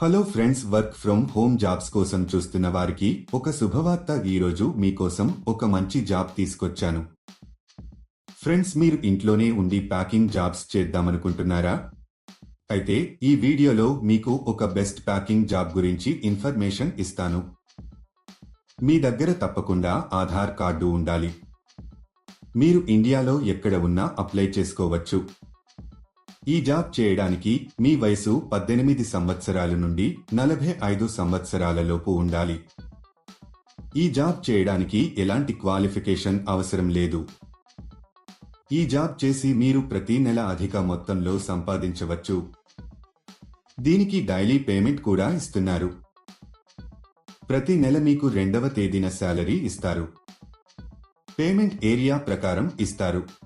Hello friends work from home jobs కోసం చూస్తున్న వారికి ఒక శుభవార్త ఈరోజు మీకోసం ఒక మంచి జాబ్ తీసుకొచ్చాను. ఫ్రెండ్స్ మీరు ఇంట్లోనే ఉండి ప్యాకింగ్ జాబ్స్ చేద్దామనుకుంటున్నారా? అయితే ఈ వీడియోలో మీకు ఒక బెస్ట్ ప్యాకింగ్ జాబ్ గురించి ఇన్ఫర్మేషన్ ఇస్తాను. మీ దగ్గర తప్పకుండా ఆధార్ కార్డు ఉండాలి. మీరు ఇండియాలో ఎక్కడ ఉన్నా అప్లై చేసుకోవచ్చు. ఈ జాబ్ చేయడానికి మీ వయసు పద్దెనిమిది సంవత్సరాల నుండి నలభై ఐదు సంవత్సరాలలోపు ఉండాలి. ఈ జాబ్ చేయడానికి ఎలాంటి క్వాలిఫికేషన్ అవసరం లేదు. ఈ జాబ్ చేసి మీరు ప్రతి నెల అధిక మొత్తంలో సంపాదించవచ్చు. దీనికి డైలీ పేమెంట్ కూడా ఇస్తున్నారు. ప్రతి నెల మీకు రెండవ తేదీన శాలరీ ఇస్తారు. పేమెంట్ ఏరియా ప్రకారం ఇస్తారు.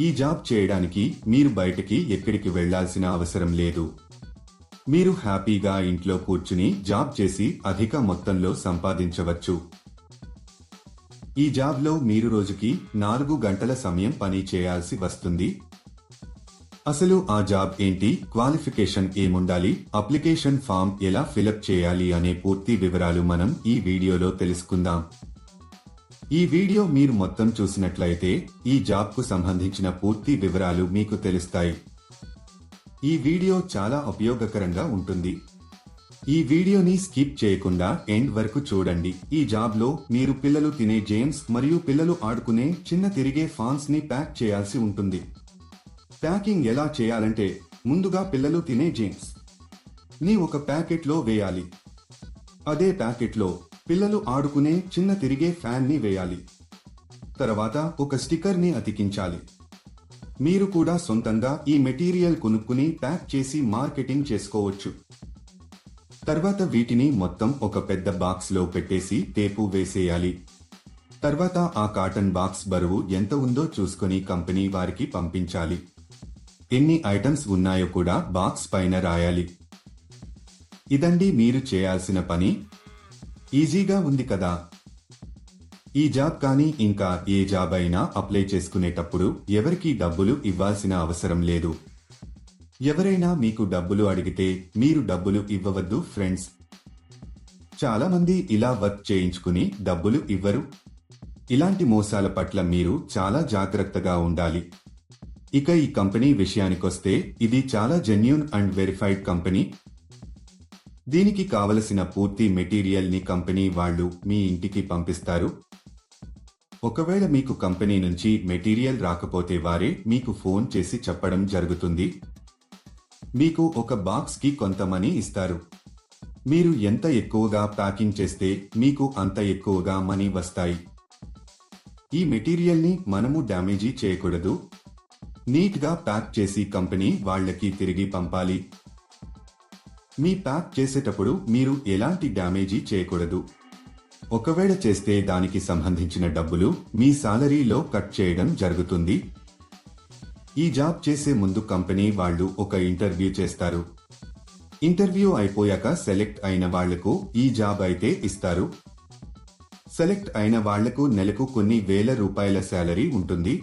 ఈ జాబ్ చేయడానికి మీరు బయటికి ఎక్కడికి వెళ్ళాల్సిన అవసరం లేదు. మీరు హ్యాపీగా ఇంట్లో కూర్చుని జాబ్ చేసి అధిక మొత్తంలో సంపాదించవచ్చు. ఈ జాబ్లో మీరు రోజుకి నాలుగు గంటల సమయం పని చేయాల్సి వస్తుంది. అసలు ఆ జాబ్ ఏంటి? క్వాలిఫికేషన్ ఏముండాలి? అప్లికేషన్ ఫామ్ ఎలా ఫిలప్ చేయాలి? అనే పూర్తి వివరాలు మనం ఈ వీడియోలో తెలుసుకుందాం. ఈ వీడియో మీరు మొత్తం చూసినట్లయితే ఈ జాబ్కు సంబంధించిన పూర్తి వివరాలు మీకు తెలుస్తాయి. ఈ వీడియో చాలా ఉపయోగకరంగా ఉంటుంది. ఈ వీడియోని స్కిప్ చేయకుండా ఎండ్ వరకు చూడండి. ఈ జాబ్లో మీరు పిల్లలు తినే జేమ్స్ మరియు పిల్లలు ఆడుకునే చిన్న తిరిగే ఫాన్స్ని ప్యాక్ చేయాల్సి ఉంటుంది. ప్యాకింగ్ ఎలా చేయాలంటే ముందుగా పిల్లలు తినే జేమ్స్ని ఒక ప్యాకెట్లో వేయాలి. అదే ప్యాకెట్లో పిల్లలు ఆడుకునే చిన్న తిరిగే ఫ్యాన్ని వేయాలి. తర్వాత ఒక స్టిక్కర్ని అతికించాలి. మీరు కూడా సొంతంగా ఈ మెటీరియల్ కొనుక్కుని ప్యాక్ చేసి మార్కెటింగ్ చేసుకోవచ్చు. తర్వాత వీటిని మొత్తం ఒక పెద్ద బాక్స్లో పెట్టేసి టేపు వేసేయాలి. తర్వాత ఆ కాటన్ బాక్స్ బరువు ఎంత ఉందో చూసుకొని కంపెనీ వారికి పంపించాలి. ఎన్ని ఐటమ్స్ ఉన్నాయో కూడా బాక్స్ పైన రాయాలి. ఇదండి మీరు చేయాల్సిన పని. ఈజీగా ఉంది కదా. ఈ జాబ్ కానీ ఇంకా ఏ జాబ్ అయినా అప్లై చేసుకునేటప్పుడు ఎవరికీ డబ్బులు ఇవ్వాల్సిన అవసరం లేదు. ఎవరైనా మీకు డబ్బులు అడిగితే మీరు డబ్బులు ఇవ్వవద్దు ఫ్రెండ్స్. చాలా మంది ఇలా వర్క్ చేయించుకుని డబ్బులు ఇవ్వరు. ఇలాంటి మోసాల పట్ల మీరు చాలా జాగ్రత్తగా ఉండాలి. ఇక ఈ కంపెనీ విషయానికొస్తే ఇది చాలా జెన్యున్ అండ్ వెరిఫైడ్ కంపెనీ. దీనికి కావలసిన పూర్తి మెటీరియల్ని కంపెనీ వాళ్ళు మీ ఇంటికి పంపిస్తారు? ఒకవేళ మీకు కంపెనీ నుంచి మెటీరియల్ రాకపోతే వారే మీకు ఫోన్ చేసి చెప్పడం జరుగుతుంది. మీకు ఒక బాక్స్కి కొంత మనీ ఇస్తారు. మీరు ఎంత ఎక్కువగా ప్యాకింగ్ చేస్తే మీకు అంత ఎక్కువగా మనీ వస్తాయి. ఈ మెటీరియల్ని మనము డ్యామేజీ చేయకూడదు. నీట్గా ప్యాక్ చేసి కంపెనీ వాళ్ళకి తిరిగి పంపాలి. మీ ప్యాక్ చేసేటప్పుడు మీరు ఎలాంటి డ్యామేజీ చేయకూడదు. ఒకవేళ చేస్తే దానికి సంబంధించిన డబ్బులు మీ సాలరీలో కట్ చేయడం జరుగుతుంది. ఈ జాబ్ చేసే ముందు కంపెనీ వాళ్ళు ఒక ఇంటర్వ్యూ చేస్తారు. ఇంటర్వ్యూ అయిపోయాక సెలెక్ట్ అయిన వాళ్ళకు ఈ జాబ్ అయితే ఇస్తారు. సెలెక్ట్ అయిన వాళ్ళకు నెలకు కొన్ని వేల రూపాయల శాలరీ ఉంటుంది.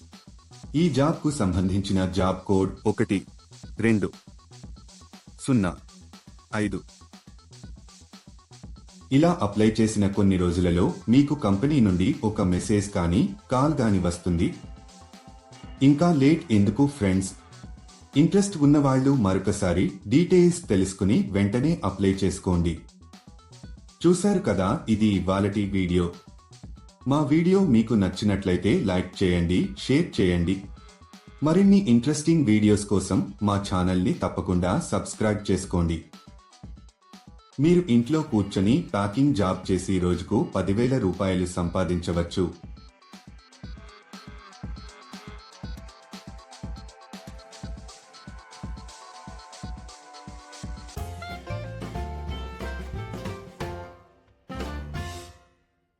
ఈ జాబ్కు సంబంధించిన జాబ్ కోడ్ ఒకటి రెండు సున్నా ఐదు. ఇలా అప్లై చేసిన కొన్ని రోజులలో మీకు కంపెనీ నుండి ఒక మెసేజ్ కానీ కాల్ గాని వస్తుంది. ఇంకా లేట్ ఎందుకు ఫ్రెండ్స్? ఇంట్రెస్ట్ ఉన్నవాళ్ళు మరొకసారి డీటెయిల్స్ తెలుసుకుని వెంటనే అప్లై చేసుకోండి. చూశారు కదా ఇది ఇవాళటి వీడియో. మా వీడియో మీకు నచ్చినట్లయితే లైక్ చేయండి షేర్ చేయండి. మరిన్ని ఇంట్రెస్టింగ్ వీడియోస్ కోసం మా ఛానల్ని తప్పకుండా సబ్స్క్రైబ్ చేసుకోండి. మీరు ఇంట్లో కూర్చొని ప్యాకింగ్ జాబ్ చేసి రోజుకు పదివేల రూపాయలు సంపాదించవచ్చు.